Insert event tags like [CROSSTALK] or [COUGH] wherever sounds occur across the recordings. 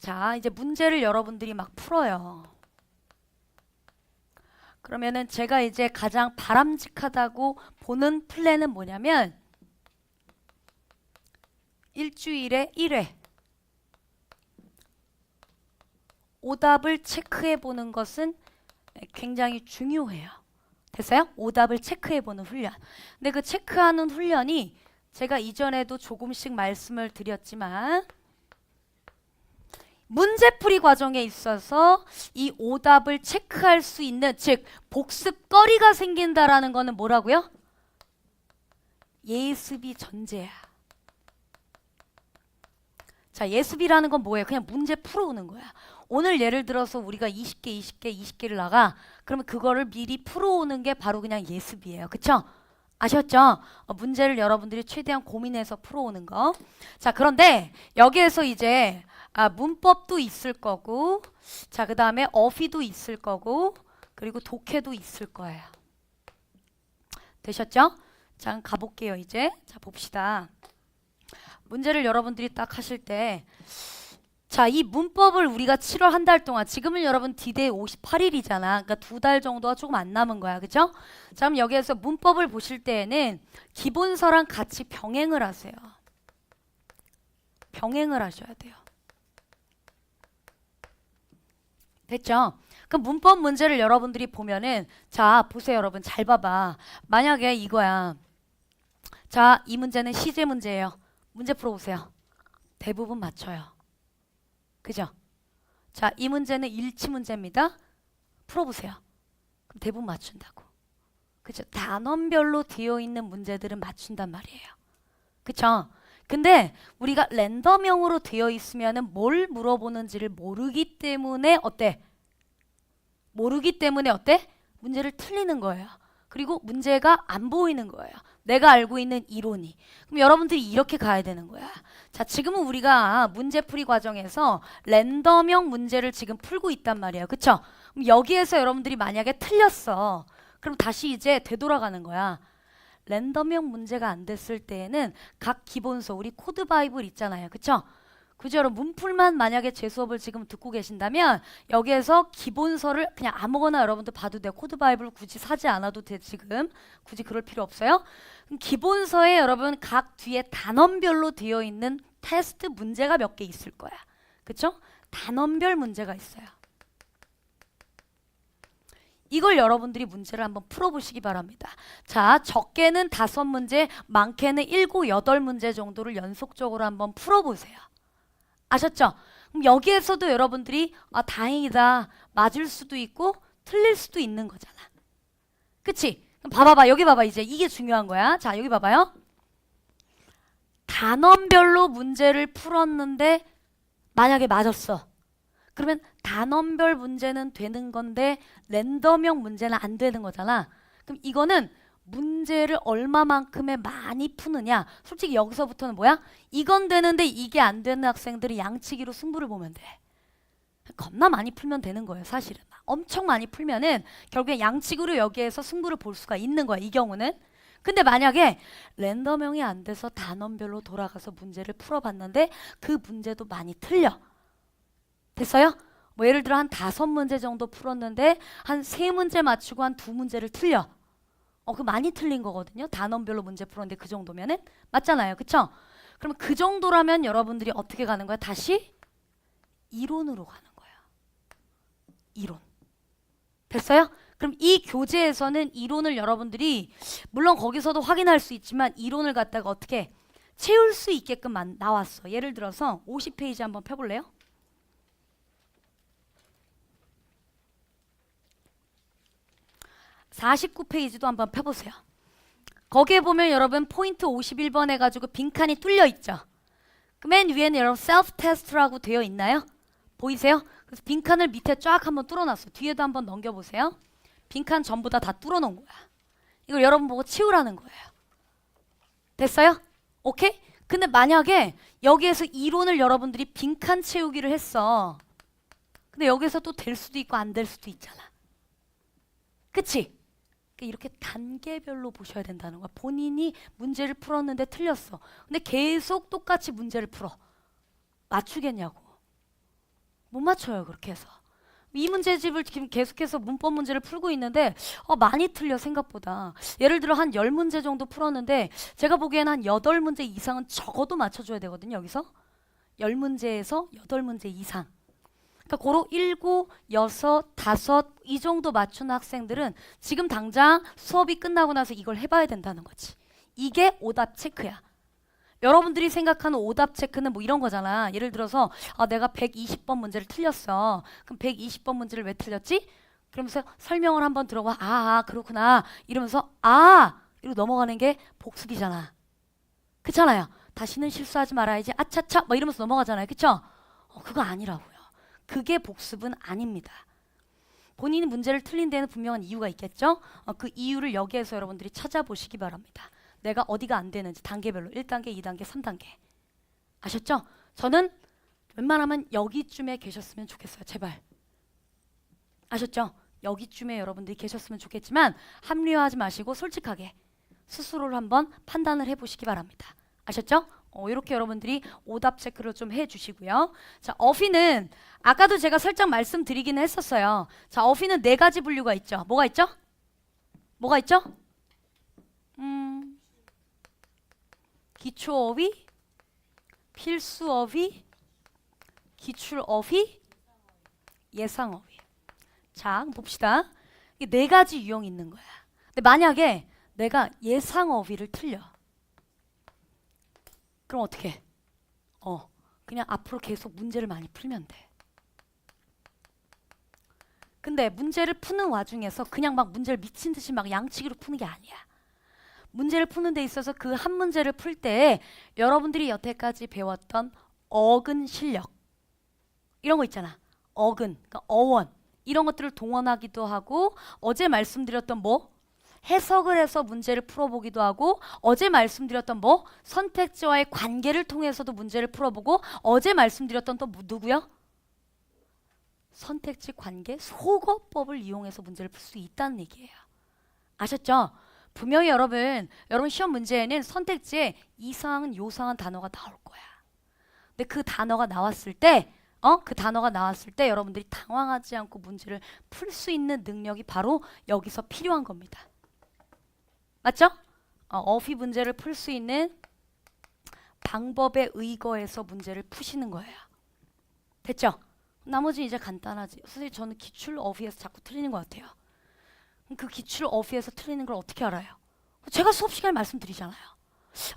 자, 이제 문제를 여러분들이 막 풀어요. 그러면은 제가 이제 가장 바람직하다고 보는 플랜은 뭐냐면 일주일에 1회 오답을 체크해 보는 것은 굉장히 중요해요. 됐어요? 오답을 체크해 보는 훈련. 근데 그 체크하는 훈련이 제가 이전에도 조금씩 말씀을 드렸지만 문제풀이 과정에 있어서 이 오답을 체크할 수 있는 즉 복습거리가 생긴다라는 거는 뭐라고요? 예습이 전제야. 자, 예습이라는 건 뭐예요? 그냥 문제 풀어오는 거야. 오늘 예를 들어서 우리가 20개, 20개, 20개를 나가. 그러면 그거를 미리 풀어오는 게 바로 그냥 예습이에요. 그쵸? 아셨죠? 어, 문제를 여러분들이 최대한 고민해서 풀어오는 거. 자, 그런데 여기에서 이제 아, 문법도 있을 거고, 자, 그 다음에 어휘도 있을 거고, 그리고 독해도 있을 거예요. 되셨죠? 자, 가볼게요, 이제. 자, 봅시다. 문제를 여러분들이 딱 하실 때, 자, 이 문법을 우리가 7월 한 달 동안, 지금은 여러분 디데이 58일이잖아. 그러니까 두 달 정도가 조금 안 남은 거야. 그죠? 자, 그럼 여기에서 문법을 보실 때에는 기본서랑 같이 병행을 하세요. 병행을 하셔야 돼요. 됐죠? 그럼 문법 문제를 여러분들이 보면은 자, 보세요, 여러분. 잘 봐봐. 만약에 이거야. 자, 이 문제는 시제 문제예요. 문제 풀어보세요. 대부분 맞춰요. 그죠? 자, 이 문제는 일치 문제입니다. 풀어보세요. 그럼 대부분 맞춘다고. 그죠? 단원별로 되어 있는 문제들은 맞춘단 말이에요. 그쵸? 근데 우리가 랜덤형으로 되어 있으면은 뭘 물어보는지를 모르기 때문에 어때? 모르기 때문에 어때? 문제를 틀리는 거예요. 그리고 문제가 안 보이는 거예요. 내가 알고 있는 이론이. 그럼 여러분들이 이렇게 가야 되는 거야. 자, 지금은 우리가 문제풀이 과정에서 랜덤형 문제를 지금 풀고 있단 말이에요. 그쵸? 그럼 여기에서 여러분들이 만약에 틀렸어. 그럼 다시 이제 되돌아가는 거야. 랜덤형 문제가 안 됐을 때에는 각 기본서 우리 코드 바이블 있잖아요. 그쵸? 그죠? 여러분 문풀만 만약에 제 수업을 지금 듣고 계신다면 여기에서 기본서를 그냥 아무거나 여러분들 봐도 돼요. 코드 바이블 굳이 사지 않아도 돼 지금. 굳이 그럴 필요 없어요. 기본서에 여러분 각 뒤에 단원별로 되어 있는 테스트 문제가 몇 개 있을 거야. 그쵸? 단원별 문제가 있어요. 이걸 여러분들이 문제를 한번 풀어보시기 바랍니다. 자, 적게는 다섯 문제, 많게는 일곱, 여덟 문제 정도를 연속적으로 한번 풀어보세요. 아셨죠? 그럼 여기에서도 여러분들이 아, 다행이다. 맞을 수도 있고 틀릴 수도 있는 거잖아. 그치? 그럼 봐봐봐. 여기 봐봐. 이제 이게 중요한 거야. 자, 여기 봐봐요. 단원별로 문제를 풀었는데 만약에 맞았어. 그러면 단원별 문제는 되는 건데 랜덤형 문제는 안 되는 거잖아. 그럼 이거는 문제를 얼마만큼의 많이 푸느냐. 솔직히 여기서부터는 뭐야? 이건 되는데 이게 안 되는 학생들이 양치기로 승부를 보면 돼. 겁나 많이 풀면 되는 거예요, 사실은. 엄청 많이 풀면은 결국에 양치기로 여기에서 승부를 볼 수가 있는 거야, 이 경우는. 근데 만약에 랜덤형이 안 돼서 단원별로 돌아가서 문제를 풀어봤는데 그 문제도 많이 틀려. 됐어요? 뭐 예를 들어 한 다섯 문제 정도 풀었는데 한 세 문제 맞추고 한 두 문제를 틀려. 어, 그 많이 틀린 거거든요. 단원별로 문제 풀었는데 그 정도면은 맞잖아요. 그쵸? 그러면 그 정도라면 여러분들이 어떻게 가는 거야? 다시 이론으로 가는 거야. 이론. 됐어요? 그럼 이 교재에서는 이론을 여러분들이 물론 거기서도 확인할 수 있지만 이론을 갖다가 어떻게 채울 수 있게끔 만- 나왔어. 예를 들어서 50페이지 한번 펴볼래요? 사십구 페이지도 한번 펴보세요. 거기에 보면 여러분 포인트 51번 해가지고 빈칸이 뚫려 있죠. 그맨 위에는 여러분 셀프 테스트라고 되어 있나요? 보이세요? 그래서 빈칸을 밑에 쫙 한번 뚫어놨어. 뒤에도 한번 넘겨보세요. 빈칸 전부 다 다 뚫어놓은 거야. 이걸 여러분 보고 치우라는 거예요. 됐어요? 오케이? 근데 만약에 여기에서 이론을 여러분들이 빈칸 채우기를 했어. 근데 여기서 또 될 수도 있고 안 될 수도 있잖아. 그치? 그러니까 이렇게 단계별로 보셔야 된다는 거야. 본인이 문제를 풀었는데 틀렸어. 근데 계속 똑같이 문제를 풀어. 맞추겠냐고. 못 맞춰요. 그렇게 해서. 이 문제집을 지금 계속해서 문법 문제를 풀고 있는데 어, 많이 틀려 생각보다. 예를 들어 한 10문제 정도 풀었는데 제가 보기엔 한 8문제 이상은 적어도 맞춰줘야 되거든요. 여기서. 10문제에서 8문제 이상. 그러니까 고로 7, 6, 5, 이 정도 맞추는 학생들은 지금 당장 수업이 끝나고 나서 이걸 해봐야 된다는 거지. 이게 오답 체크야. 여러분들이 생각하는 오답 체크는 뭐 이런 거잖아. 예를 들어서 아, 내가 120번 문제를 틀렸어. 그럼 120번 문제를 왜 틀렸지? 그러면서 설명을 한번 들어봐. 아, 아 그렇구나. 이러면서 아 이러고 넘어가는 게 복습이잖아. 그렇잖아요. 다시는 실수하지 말아야지. 아차차 뭐 이러면서 넘어가잖아요. 그쵸? 어, 그거 아니라고요. 그게 복습은 아닙니다. 본인이 문제를 틀린 데는 분명한 이유가 있겠죠? 어, 그 이유를 여기에서 여러분들이 찾아보시기 바랍니다. 내가 어디가 안 되는지 단계별로 1단계, 2단계, 3단계. 아셨죠? 저는 웬만하면 여기쯤에 계셨으면 좋겠어요. 제발. 아셨죠? 여기쯤에 여러분들이 계셨으면 좋겠지만 합리화하지 마시고 솔직하게 스스로를 한번 판단을 해보시기 바랍니다. 아셨죠? 어, 이렇게 여러분들이 오답 체크를 좀 해주시고요. 자, 어휘는 아까도 제가 살짝 말씀드리기는 했었어요. 자, 어휘는 네 가지 분류가 있죠. 뭐가 있죠? 뭐가 있죠? 음, 기초 어휘, 필수 어휘, 기출 어휘, 예상 어휘. 자, 봅시다. 네 가지 유형이 있는 거야. 근데 만약에 내가 예상 어휘를 틀려. 그럼 어떻게? 어, 그냥 앞으로 계속 문제를 많이 풀면 돼. 근데 문제를 푸는 와중에서 그냥 막 문제를 미친 듯이 막 양치기로 푸는 게 아니야. 문제를 푸는 데 있어서 그 한 문제를 풀때 여러분들이 여태까지 배웠던 어근 실력 이런 거 있잖아. 어근, 그러니까 어원 이런 것들을 동원하기도 하고 어제 말씀드렸던 뭐 해석을 해서 문제를 풀어보기도 하고 어제 말씀드렸던 뭐 선택지와의 관계를 통해서도 문제를 풀어보고 어제 말씀드렸던 또 뭐- 누구요? 선택지 관계 소거법을 이용해서 문제를 풀 수 있다는 얘기예요. 아셨죠? 분명히 여러분, 여러분 시험 문제에는 선택지에 이상한 요상한 단어가 나올 거야. 근데 그 단어가 나왔을 때, 어, 그 단어가 나왔을 때 여러분들이 당황하지 않고 문제를 풀 수 있는 능력이 바로 여기서 필요한 겁니다. 맞죠? 어, 어휘 문제를 풀 수 있는 방법에 의거해서 문제를 푸시는 거예요. 됐죠? 나머지 이제 간단하지. 선생님 저는 기출 어휘에서 자꾸 틀리는 것 같아요. 그 기출 어휘에서 틀리는 걸 어떻게 알아요? 제가 수업 시간에 말씀드리잖아요.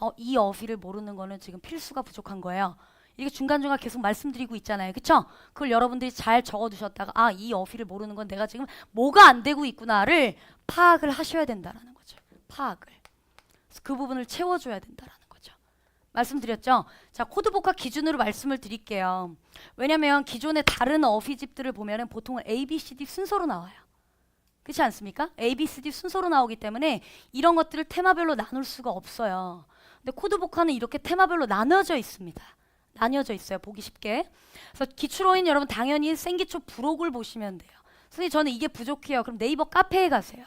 어, 이 어휘를 모르는 거는 지금 필수가 부족한 거예요. 이게 중간중간 계속 말씀드리고 있잖아요. 그쵸? 그걸 여러분들이 잘 적어두셨다가 아, 이 어휘를 모르는 건 내가 지금 뭐가 안 되고 있구나를 파악을 하셔야 된다라는 거죠. 파악을. 그 부분을 채워줘야 된다라는 거죠. 말씀드렸죠? 자, 코드 복합 기준으로 말씀을 드릴게요. 왜냐면 기존의 다른 어휘집들을 보면은 보통은 A, B, C, D 순서로 나와요. 그렇지 않습니까? A, B, C, D 순서로 나오기 때문에 이런 것들을 테마별로 나눌 수가 없어요. 근데 코드 복화는 이렇게 테마별로 나눠져 있습니다. 나뉘어져 있어요. 보기 쉽게. 그래서 기출어인 여러분 당연히 생기초 부록을 보시면 돼요. 선생님 저는 이게 부족해요. 그럼 네이버 카페에 가세요.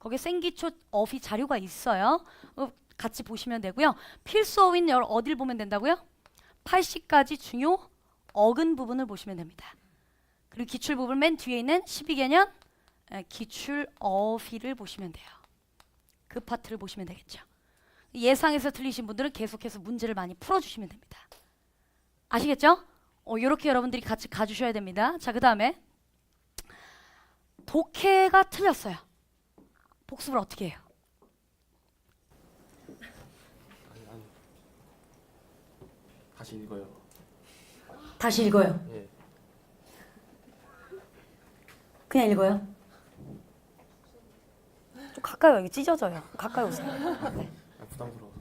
거기에 생기초 어휘 자료가 있어요. 어, 같이 보시면 되고요. 필수 어휘는 여러 어딜 보면 된다고요? 80가지 중요 어근 부분을 보시면 됩니다. 그리고 기출 부분 맨 뒤에 있는 12개년 에, 기출 어휘를 보시면 돼요. 그 파트를 보시면 되겠죠. 예상에서 틀리신 분들은 계속해서 문제를 많이 풀어주시면 됩니다. 아시겠죠? 어, 이렇게 여러분들이 같이 가주셔야 됩니다. 자, 그 다음에 독해가 틀렸어요. 복습을 어떻게 해요? 아니 아니 다시 읽어요. 다시 읽어요. 예. 그냥 읽어요. 좀 가까이 여기 찢어져요. 가까이 오세요. 아, 부담스러워.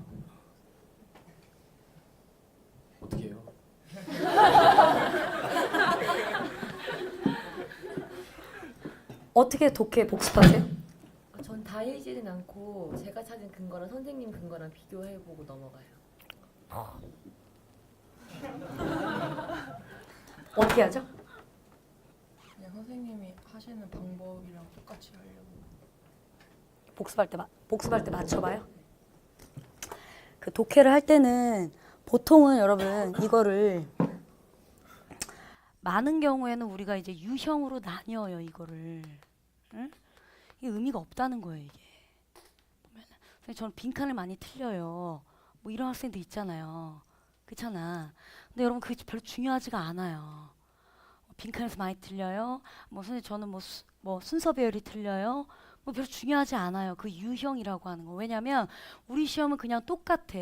어떻게 해요? [LAUGHS] 어떻게 독해 복습하세요? 아, 전다 읽지는 않고 제가 찾은 근거랑 선생님 근거랑 비교해보고 넘어가요. [LAUGHS] 어떻게 하죠? 그냥 선생님이 하시는 방법이랑 똑같이 하려고. 복습할 때 마- 복습할 때 맞춰봐요. 그 독해를 할 때는 보통은 여러분 이거를 많은 경우에는 우리가 이제 유형으로 나뉘어요 이거를. 응? 이게 의미가 없다는 거예요 이게. 선생님 저는 빈칸을 많이 틀려요. 뭐 이런 학생도 있잖아요. 그렇잖아. 근데 여러분 그게 별로 중요하지가 않아요. 빈칸에서 많이 틀려요. 뭐 선생님 저는 뭐, 수, 뭐 순서 배열이 틀려요. 뭐 별로 중요하지 않아요. 그 유형이라고 하는 거. 왜냐면 우리 시험은 그냥 똑같아.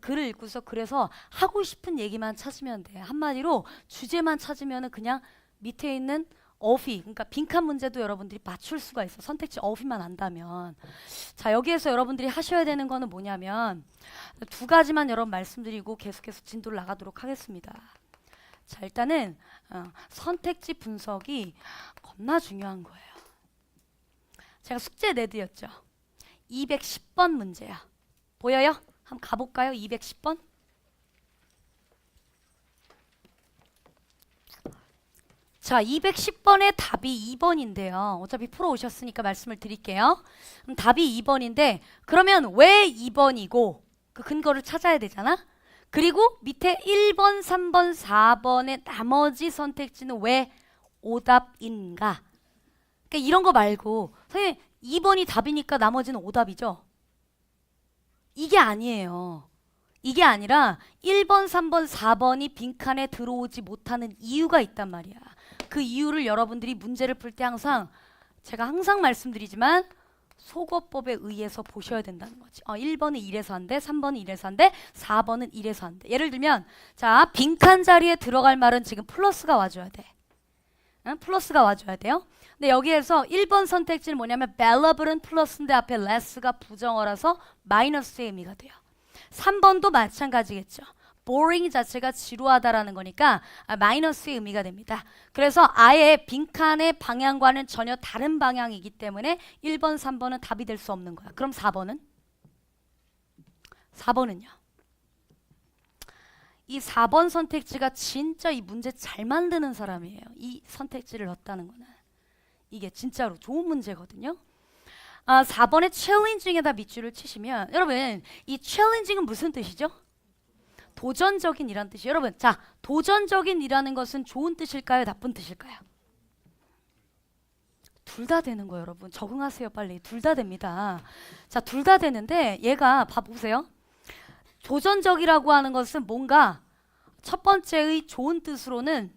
글을 읽고서 그래서 하고 싶은 얘기만 찾으면 돼. 한마디로 주제만 찾으면은 그냥 밑에 있는 어휘, 그러니까 빈칸 문제도 여러분들이 맞출 수가 있어. 선택지 어휘만 안다면. 자, 여기에서 여러분들이 하셔야 되는 거는 뭐냐면 두 가지만 여러분 말씀드리고 계속해서 진도를 나가도록 하겠습니다. 자, 일단은 어, 선택지 분석이 겁나 중요한 거예요. 제가 숙제 내드렸죠. 210번 문제야. 보여요? 한번 가볼까요? 210번. 자, 210번의 답이 2번인데요. 어차피 풀어 오셨으니까 말씀을 드릴게요. 답이 2번인데 그러면 왜 2번이고 그 근거를 찾아야 되잖아. 그리고 밑에 1번, 3번, 4번의 나머지 선택지는 왜 오답인가? 그러니까 이런 거 말고 선생님 2번이 답이니까 나머지는 오답이죠. 이게 아니에요. 이게 아니라 1번, 3번, 4번이 빈칸에 들어오지 못하는 이유가 있단 말이야. 그 이유를 여러분들이 문제를 풀 때 항상 제가 항상 말씀드리지만 속어법에 의해서 보셔야 된다는 거지. 어, 1번은 이래서 안 돼, 3번은 이래서 안 돼, 4번은 이래서 안 돼. 예를 들면 자 빈칸 자리에 들어갈 말은 지금 플러스가 와줘야 돼. 응? 플러스가 와줘야 돼요. 근데 여기에서 1번 선택지는 뭐냐면 valuable은 플러스인데 앞에 less가 부정어라서 마이너스의 의미가 돼요. 3번도 마찬가지겠죠. Boring 자체가 지루하다라는 거니까 아, 마이너스의 의미가 됩니다. 그래서 아예 빈칸의 방향과는 전혀 다른 방향이기 때문에 1번, 3번은 답이 될 수 없는 거야. 그럼 4번은? 4번은요? 이 4번 선택지가 진짜 이 문제 잘 만드는 사람이에요. 이 선택지를 넣었다는 거는. 이게 진짜로 좋은 문제거든요. 아, 4번의 챌린징에다 밑줄을 치시면 여러분 이 챌린징은 무슨 뜻이죠? 도전적인 이란 뜻이 여러분 자 도전적인 이라는 것은 좋은 뜻일까요? 나쁜 뜻일까요? 둘 다 되는 거예요 여러분. 적응하세요 빨리. 둘 다 됩니다. 자 둘 다 되는데 얘가 봐보세요. 도전적이라고 하는 것은 뭔가 첫 번째의 좋은 뜻으로는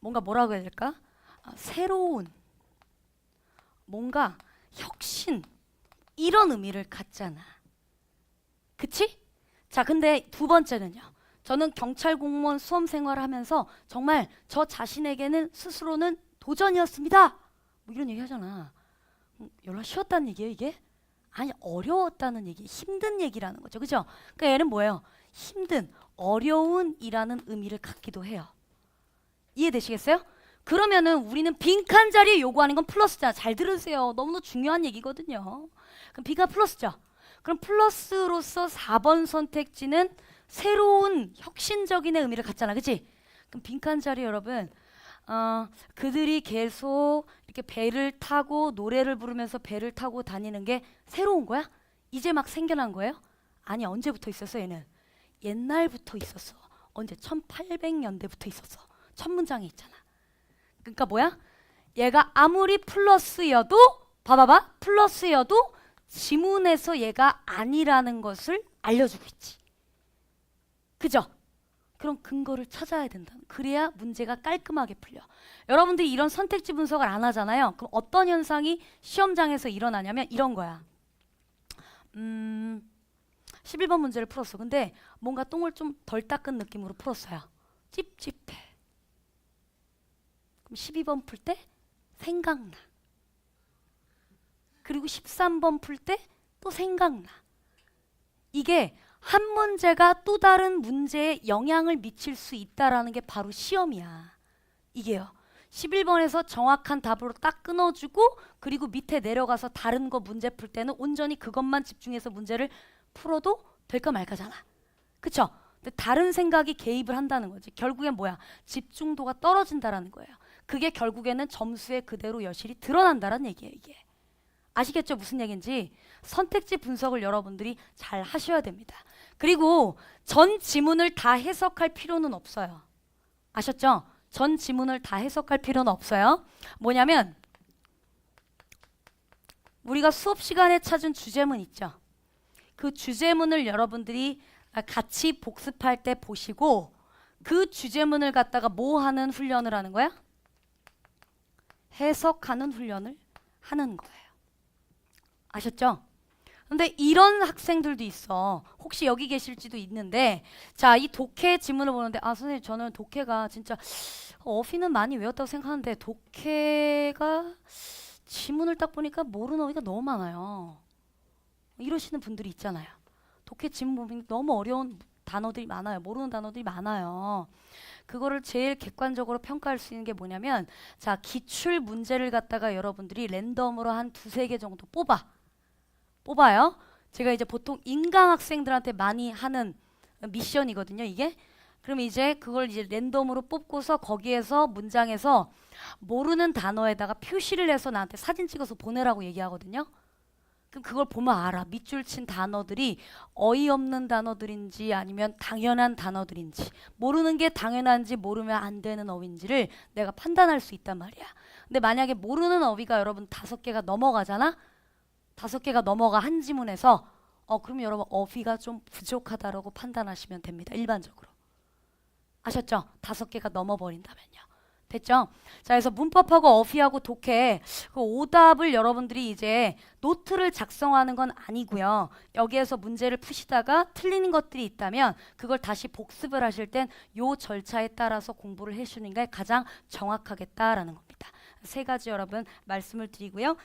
뭔가 뭐라고 해야 될까? 아, 새로운 뭔가 혁신 이런 의미를 갖잖아. 그치? 자, 근데 두 번째는요. 저는 경찰 공무원 수험 생활을 하면서 정말 저 자신에게는 스스로는 도전이었습니다. 뭐 이런 얘기 하잖아. 음, 연락 쉬웠다는 얘기예요, 이게? 아니, 어려웠다는 얘기, 힘든 얘기라는 거죠. 그죠? 그러니까 얘는 뭐예요? 힘든, 어려운이라는 의미를 갖기도 해요. 이해되시겠어요? 그러면은 우리는 빈칸 자리에 요구하는 건 플러스잖아. 잘 들으세요. 너무나 중요한 얘기거든요. 그럼 빈칸 플러스죠. 그럼 플러스로서 4번 선택지는 새로운 혁신적인 의미를 갖잖아. 그치? 그럼 빈칸 자리 여러분 어, 그들이 계속 이렇게 배를 타고 노래를 부르면서 배를 타고 다니는 게 새로운 거야? 이제 막 생겨난 거예요? 아니 언제부터 있었어 얘는? 옛날부터 있었어. 언제? 1800년대부터 있었어. 첫 문장에 있잖아. 그러니까 뭐야? 얘가 아무리 플러스여도 봐봐봐 플러스여도 지문에서 얘가 아니라는 것을 알려주고 있지. 그죠? 그럼 근거를 찾아야 된다. 그래야 문제가 깔끔하게 풀려. 여러분들이 이런 선택지 분석을 안 하잖아요. 그럼 어떤 현상이 시험장에서 일어나냐면 이런 거야. 음, 11번 문제를 풀었어. 근데 뭔가 똥을 좀 덜 닦은 느낌으로 풀었어요. 찝찝해. 그럼 12번 풀 때 생각나. 그리고 13번 풀 때 또 생각나. 이게 한 문제가 또 다른 문제에 영향을 미칠 수 있다라는 게 바로 시험이야. 이게요. 11번에서 정확한 답으로 딱 끊어주고 그리고 밑에 내려가서 다른 거 문제 풀 때는 온전히 그것만 집중해서 문제를 풀어도 될까 말까잖아. 그쵸? 근데 다른 생각이 개입을 한다는 거지. 결국엔 뭐야? 집중도가 떨어진다라는 거예요. 그게 결국에는 점수에 그대로 여실히 드러난다라는 얘기예요, 이게. 아시겠죠? 무슨 얘기인지 선택지 분석을 여러분들이 잘 하셔야 됩니다. 그리고 전 지문을 다 해석할 필요는 없어요. 아셨죠? 전 지문을 다 해석할 필요는 없어요. 뭐냐면 우리가 수업 시간에 찾은 주제문 있죠. 그 주제문을 여러분들이 같이 복습할 때 보시고 그 주제문을 갖다가 뭐 하는 훈련을 하는 거야? 해석하는 훈련을 하는 거예요. 아셨죠? 근데 이런 학생들도 있어. 혹시 여기 계실지도 있는데, 자, 이 독해 지문을 보는데, 아, 선생님, 저는 독해가 진짜, 어휘는 많이 외웠다고 생각하는데, 독해가 지문을 딱 보니까 모르는 어휘가 너무 많아요. 이러시는 분들이 있잖아요. 독해 지문 보면 너무 어려운 단어들이 많아요. 모르는 단어들이 많아요. 그거를 제일 객관적으로 평가할 수 있는 게 뭐냐면, 자, 기출 문제를 갖다가 여러분들이 랜덤으로 한 두세 개 정도 뽑아. 뽑아요. 제가 이제 보통 인강 학생들한테 많이 하는 미션이거든요, 이게. 그럼 이제 그걸 이제 랜덤으로 뽑고서 거기에서 문장에서 모르는 단어에다가 표시를 해서 나한테 사진 찍어서 보내라고 얘기하거든요. 그럼 그걸 보면 알아. 밑줄 친 단어들이 어이없는 단어들인지 아니면 당연한 단어들인지 모르는 게 당연한지 모르면 안 되는 어휘인지를 내가 판단할 수 있단 말이야. 근데 만약에 모르는 어휘가 여러분 다섯 개가 넘어가잖아. 다섯 개가 넘어가 한 지문에서 어 그러면 여러분 어휘가 좀 부족하다라고 판단하시면 됩니다. 일반적으로. 아셨죠? 다섯 개가 넘어버린다면요. 됐죠? 자, 그래서 문법하고 어휘하고 독해 그 오답을 여러분들이 이제 노트를 작성하는 건 아니고요. 여기에서 문제를 푸시다가 틀리는 것들이 있다면 그걸 다시 복습을 하실 땐 요 절차에 따라서 공부를 해주는 게 가장 정확하겠다라는 겁니다. 세 가지 여러분 말씀을 드리고요.